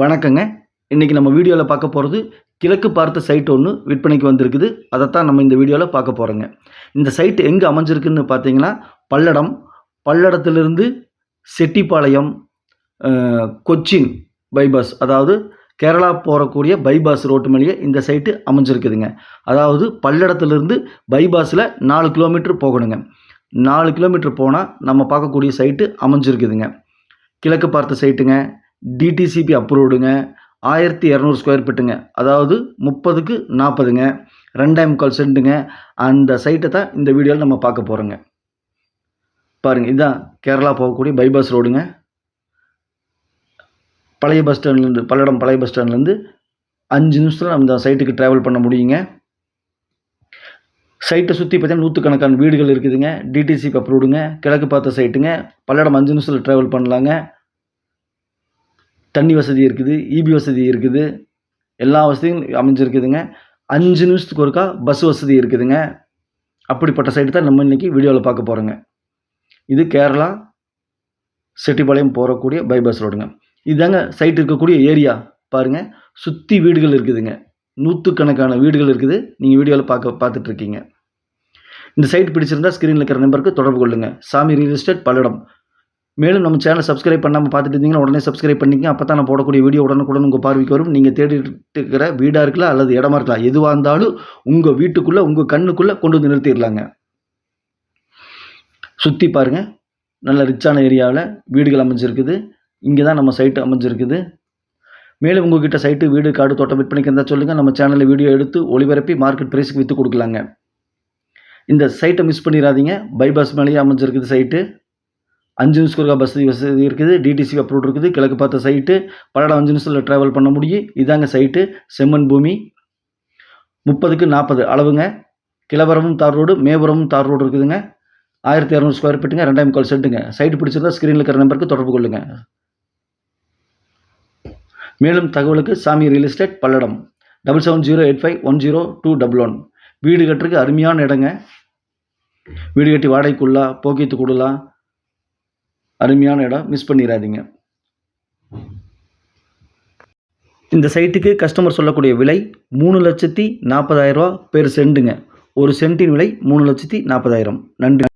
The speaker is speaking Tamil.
வணக்கங்க. இன்றைக்கி நம்ம வீடியோவில் பார்க்க போகிறது கிழக்கு பார்த்த சைட் ஒன்று விற்பனைக்கு வந்திருக்குது. அதைத்தான் நம்ம இந்த வீடியோவில் பார்க்க போகிறோங்க இந்த சைட் எங்கே அமைஞ்சிருக்குன்னு பார்த்தீங்கன்னா பல்லடம். பல்லடத்திலிருந்து செட்டிப்பாளையம் கொச்சின் பைபாஸ் அதாவது கேரளா போகக்கூடிய பைபாஸ் ரோட்டு மேலேயே இந்த சைட்டு அமைஞ்சிருக்குதுங்க. அதாவது பல்லடத்திலிருந்து பைபாஸில் நாலு கிலோமீட்டர் போகணுங்க. நாலு கிலோமீட்டர் போனால் நம்ம பார்க்கக்கூடிய சைட்டு அமைஞ்சிருக்குதுங்க. கிழக்கு பார்த்த சைட்டுங்க டிடிசிபி அப்ரூவ்டுங்க ஆயிரத்தி இரநூறு ஸ்கொயர் ஃபீட்டுங்க அதாவது முப்பதுக்கு நாற்பதுங்க ரெண்டாயிரம் முக்கால் சென்ட்டுங்க அந்த சைட்டை தான் இந்த வீடியோவில் நம்ம பார்க்க போகிறோங்க பாருங்கள் இதுதான் கேரளா போகக்கூடிய பைபாஸ் ரோடுங்க பழைய பஸ் ஸ்டாண்ட்லேருந்து பல்லடம் பழைய பஸ் ஸ்டாண்ட்லேருந்து அஞ்சு நிமிஷத்தில் நம்ம சைட்டுக்கு ட்ராவல் பண்ண முடியுங்க. சைட்டை சுற்றி பார்த்தீங்கன்னா நூற்றுக்கணக்கான வீடுகள் இருக்குதுங்க. டிடிசிபி அப்ரூவ்டுங்க கிழக்கு பார்த்த சைட்டுங்க பல்லடம் அஞ்சு நிமிஷத்தில் ட்ராவல் பண்ணலாங்க. தண்ணி வசதி இருக்குது இபி வசதி இருக்குது எல்லா வசதியும் அமைஞ்சிருக்குதுங்க. அஞ்சு நிமிஷத்துக்கு ஒருக்கா பஸ் வசதி இருக்குதுங்க. அப்படிப்பட்ட சைடு தான் நம்ம இன்றைக்கி வீடியோவில் பார்க்க போகிறோங்க இது கேரளா செட்டிப்பாளையம் போகக்கூடிய பைபாஸ் ரோடுங்க இதுதாங்க சைட் இருக்கக்கூடிய ஏரியா பாருங்கள் சுற்றி வீடுகள் இருக்குதுங்க. நூற்றுக்கணக்கான வீடுகள் இருக்குது. நீங்கள் வீடியோவில் பார்க்க பார்த்துட்ருக்கீங்க இந்த சைட் பிடிச்சிருந்தா ஸ்க்ரீனில் இருக்கிற நம்பருக்கு தொடர்பு கொள்ளுங்கள் சாமி ரியல் எஸ்டேட் பல்லடம். மேலும் நம்ம சேனலை சப்ஸ்கிரைப் பண்ணாமல் பார்த்துட்டு இருந்தீங்கன்னா உடனே சப்ஸ்கிரைப் பண்ணிங்க அப்போ தான் நான் போடக்கூடிய வீடியோ உடனுக்குடன் உங்கள் பார்வைக்கு வரும். நீங்கள் தேடிட்டு இருக்கிற வீடாக இருக்கலாம் அல்லது இடமா இருக்கலாம். எதுவாக இருந்தாலும் உங்கள் வீட்டுக்குள்ளே உங்கள் கண்ணுக்குள்ளே கொண்டு வந்து நிறுத்திடலாங்க. சுற்றி பாருங்கள் நல்ல ரிச்சான ஏரியாவில் வீடுகள் அமைஞ்சிருக்குது. இங்கே தான் நம்ம சைட்டு அமைஞ்சிருக்குது. மேலும் உங்ககிட்ட சைட்டு வீடு காடு தோட்டம் விற்பனைக்கு இருந்தால் சொல்லுங்கள் நம்ம சேனலில் வீடியோ எடுத்து ஒளிபரப்பி மார்க்கெட் ப்ரைஸுக்கு விற்று கொடுக்கலாங்க. இந்த சைட்டை மிஸ் பண்ணிடாதீங்க. பைபாஸ் மேலேயே அமைஞ்சிருக்குது சைட்டு அஞ்சு நிமிஷத்துக்கு வசதி வசதி இருக்குது டிடிசி அப்ரூவ் இருக்குது கிழக்கு பார்த்த சைட்டு பல்லடம் அஞ்சு நிமிஷத்தில் ட்ராவல் பண்ண முடியும். இதாங்க சைட்டு செம்மண் பூமி. முப்பதுக்கு நாற்பது அளவுங்க. கிளவரமும் தார் ரோடு மேபுரமும் தார் ரோடு இருக்குதுங்க. ஆயிரத்தி இரநூறு ஸ்கொயர் ஃபீட்டுங்க ரெண்டாயிரம் கால் செட்டுங்க சைட்டு பிடிச்சிருந்தா ஸ்க்ரீனில் இருக்கிற நம்பருக்கு தொடர்பு கொள்ளுங்க. மேலும் தகவலுக்கு Sami real estate Palladam. Double seven zero eight five one zero two double one வீடு கட்டுறதுக்கு அருமையான இடங்க. வீடு கட்டி வாடகைக்குள்ளா போக்கியத்து கொடுலாம் அருமையான இடம். மிஸ் பண்ணிடாதீங்க இந்த சைட்டுக்கு கஸ்டமர் சொல்லக்கூடிய விலை மூணு லட்சத்தி நாற்பதாயிரரூவா பெர் சென்ட்டுங்க ஒரு சென்ட்டின் விலை மூணு லட்சத்தி நாற்பதாயிரம். நன்றி.